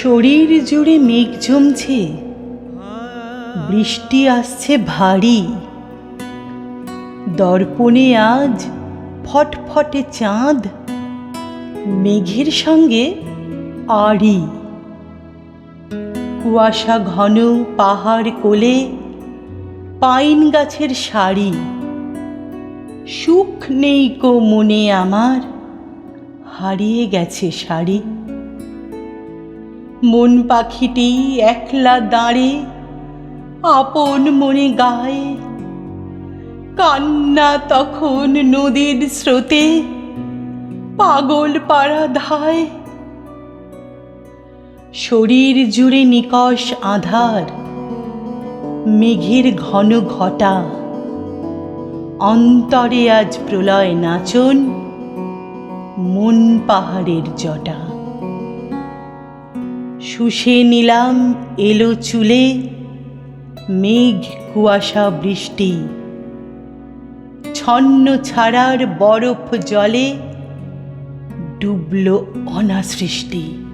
শরীর জুড়ে মেঘ জমছে। বৃষ্টি আসছে ভারী। দর্পণে আজ ফটফটে চাঁদ, মেঘের সঙ্গে আড়ি। কুয়াশা ঘন পাহাড় কোলে পাইন গাছের শাড়ি সুখ নেই কো মনে আমার, হারিয়ে গেছে শাড়ি মন পাখিটি একলা দাঁড়ে আপন মনে গায়। কান্না তখন নদীর স্রোতে, পাগল পাড়া ধায়। শরীর জুড়ে নিকষ আধার, মেঘের ঘন ঘটা। অন্তরে আজ প্রলয় নাচন, মন পাহাড়ের জটা। শুষে নিলাম এলো চুলে মেঘ কুয়াশা বৃষ্টি। ছন্ন ছাড়ার বরফ জলে ডুবল অনাসৃষ্টি।